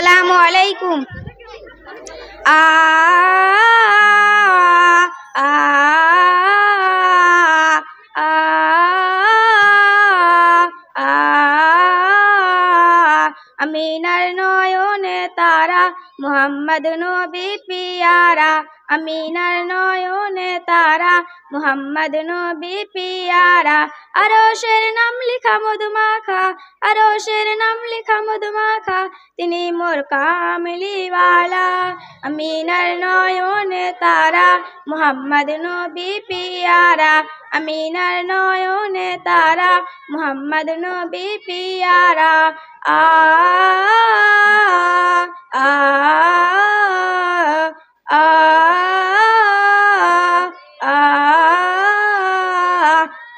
আসসালামু আলাইকুম। আ আমিনার নয়নে তারা মোহাম্মদ নবী পিয়ারা। আমিনার নয়নে তারা, মোহাম্মদ নবী পিয়ারা। আরশের নাম লিখা মধুমাখা, আরশের নাম লিখা মধুমাখা, তিনি মোর কামলিওয়ালা। আমিনার নয়নে তারা, মোহাম্মদ নবী পিয়ারা। আমিনার নয়নে তারা, মোহাম্মদ নবী পিয়ারা। আ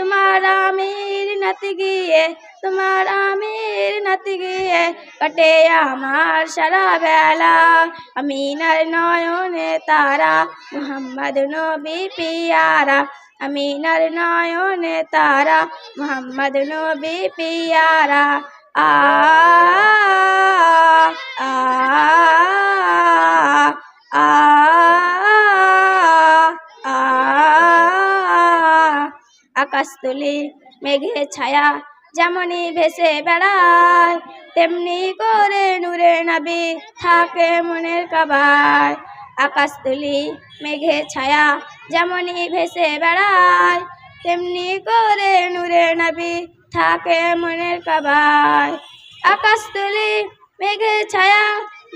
তোমার আমির নাতি গিয়ে, তোমার আমির নাতি গিয়ে কাটে আমার সারা বেলা। আমিনার নয়নে তারা, মোহাম্মদ নবী পিয়ারা। আমিনার নয়নে তারা, মোহাম্মদ নবী পিয়ারা। আ আকাশ তুলি মেঘে ছায়া যেমনই ভেসে বেড়ায়, তেমনি করে নূরে নাবি থাকে মনের কাবায় আকাশ তুলি মেঘে ছায়া যেমনই ভেসে বেড়ায়, তেমনি করে নূরে নাবি থাকে মনের কাবায় আকাশ তুলি মেঘে ছায়া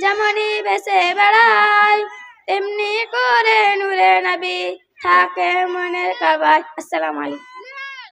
যেমনই ভেসে বেড়ায়, তেমনি করে নূরে নাবি থাকে মনের কাবায় আসসালামু আলাইকুম।